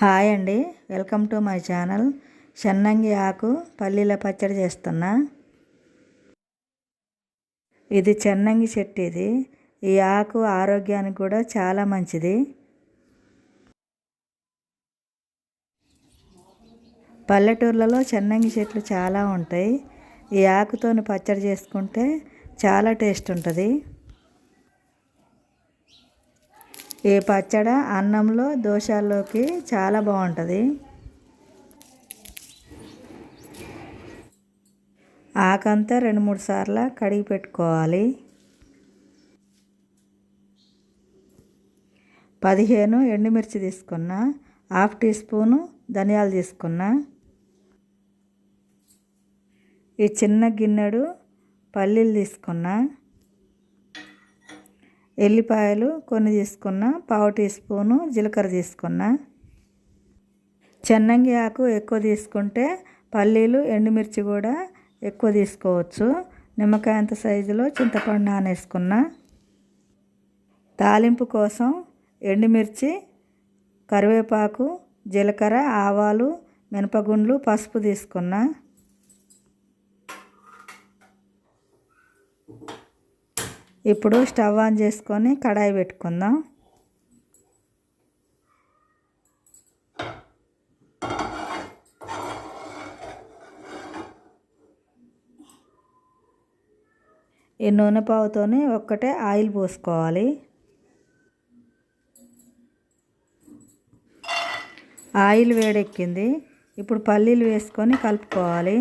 Hi అండి. Welcome to my channel. చెన్నంగి ఆకు పల్లీల పచ్చడి చేస్తున్నా. ఇది చెన్నంగి చెట్టు ఇది ఈ ఆకు ఆరోగ్యానికి కూడా చాలా మంచిది. పల్లెటూర్లలో చెన్నంగి చెట్లు చాలా ఉంటాయి. ఈ ఆకుతోని పచ్చడి చేసుకుంటే చాలా టేస్ట్ ఉంటుంది. ఈ పచ్చడ అన్నంలో దోశల్లోకి చాలా బాగుంటుంది. ఆకంతా రెండు మూడు సార్లు కడిగి పెట్టుకోవాలి. పదిహేను ఎండుమిర్చి తీసుకున్నా హాఫ్ టీ స్పూను ధనియాలు తీసుకున్నా. ఈ చిన్న గిన్నెడు పల్లీలు తీసుకున్నా. ఎల్లిపాయలు కొన్ని తీసుకున్నా పావు టీ స్పూను జీలకర్ర తీసుకున్నా. చెన్నంగి ఆకు ఎక్కువ తీసుకుంటే పల్లీలు ఎండుమిర్చి కూడా ఎక్కువ తీసుకోవచ్చు. నిమ్మకాయంత సైజులో చింతపండు నానేసుకున్నా. తాలింపు కోసం ఎండుమిర్చి కరివేపాకు జీలకర్ర ఆవాలు మినపగుండ్లు పసుపు తీసుకున్నా. ఇప్పుడు స్టవ్ ఆన్ చేసుకొని కడాయి పెట్టుకుందాం. ఈ నూనె పావుతోని ఒక్కటే ఆయిల్ పోసుకోవాలి. ఆయిల్ వేడెక్కింది. ఇప్పుడు పల్లీలు వేసుకొని కలుపుకోవాలి.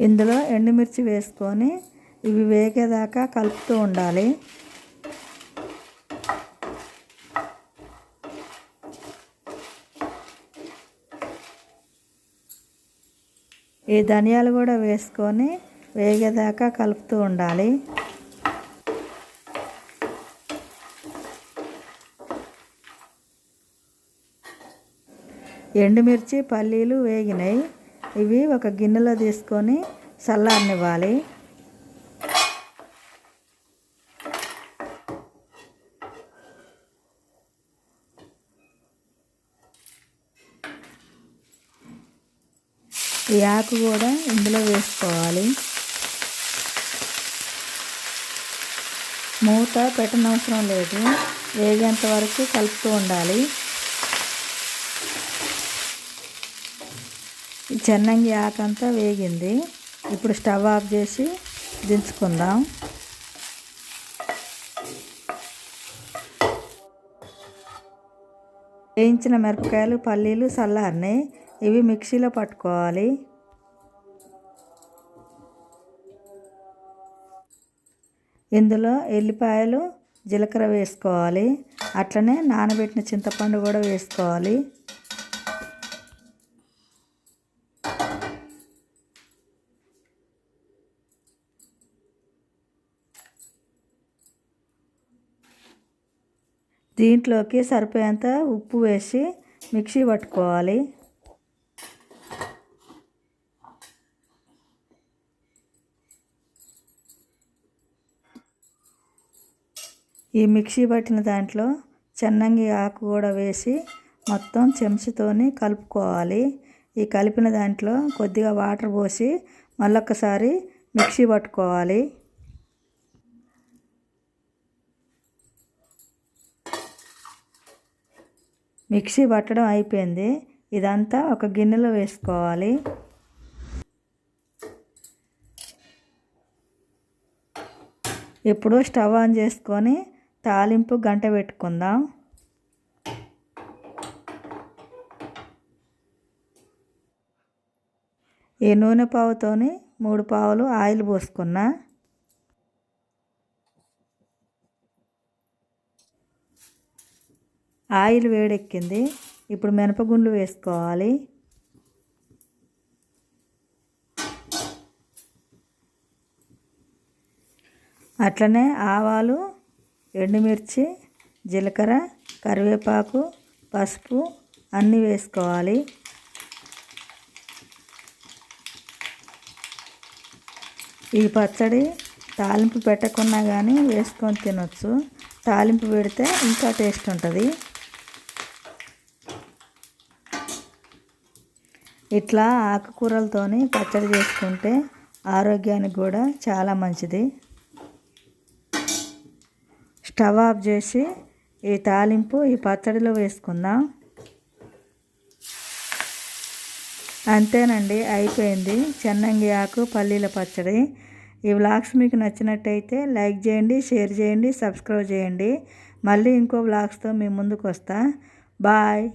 ఇందులో ఎండుమిర్చి వేసుకొని ఇవి వేగేదాకా కలుపుతూ ఉండాలి. ఈ ధనియాలు కూడా వేసుకొని వేగేదాకా కలుపుతూ ఉండాలి. ఎండుమిర్చి పల్లీలు వేగినాయి. ఇవి ఒక గిన్నెలో తీసుకొని చల్లారనివ్వాలి. ఈ ఆకు కూడా ఇందులో వేసుకోవాలి. మూత పెట్టనవసరం లేదు. వేగేంత వరకు కలుపుతూ ఉండాలి. చెన్నంగి ఆకంతా వేగింది. ఇప్పుడు స్టవ్ ఆఫ్ చేసి దించుకుందాం. వేయించిన మిరపకాయలు పల్లీలు చల్లారినాయి ఇవి మిక్సీలో పట్టుకోవాలి. ఇందులో ఎల్లిపాయలు జీలకర్ర వేసుకోవాలి. అట్లనే నానబెట్టిన చింతపండు కూడా వేసుకోవాలి. దీంట్లోకి సరిపోయేంత ఉప్పు వేసి మిక్సీ పట్టుకోవాలి. ఈ మిక్సీ పట్టిన దాంట్లో చెన్నంగి ఆకు కూడా వేసి మొత్తం చెంచుతోని కలుపుకోవాలి. ఈ కలిపిన దాంట్లో కొద్దిగా వాటర్ పోసి మళ్ళొక్కసారి మిక్సీ పట్టుకోవాలి. మిక్సీ పట్టడం అయిపోయింది. ఇదంతా ఒక గిన్నెలో వేసుకోవాలి. ఇప్పుడు స్టవ్ ఆన్ చేసుకొని తాలింపు గంట పెట్టుకుందాం. ఈ నూనె పావుతోని మూడు పావులు ఆయిల్ పోసుకున్నా. ఆయిల్ వేడెక్కింది. ఇప్పుడు మినపగుండ్లు వేసుకోవాలి. అట్లనే ఆవాలు ఎండుమిర్చి జీలకర్ర కరివేపాకు పసుపు అన్నీ వేసుకోవాలి. ఈ పచ్చడి తాలింపు పెట్టకున్నా కానీ వేసుకొని తినొచ్చు. తాలింపు పెడితే ఇంకా టేస్ట్ ఉంటుంది. ఇట్లా ఆకుకూరలతోని పచ్చడి చేసుకుంటే ఆరోగ్యానికి కూడా చాలా మంచిది. స్టవ్ ఆఫ్ చేసి ఈ తాలింపు ఈ పచ్చడిలో వేసుకుందాం. అంతేనండి అయిపోయింది. చెన్నంగి ఆకు పల్లీల పచ్చడి. ఈ వ్లాగ్స్ మీకు నచ్చినట్టయితే లైక్ చేయండి షేర్ చేయండి సబ్స్క్రైబ్ చేయండి. మళ్ళీ ఇంకో వ్లాగ్స్తో మీ ముందుకు వస్తా. బాయ్.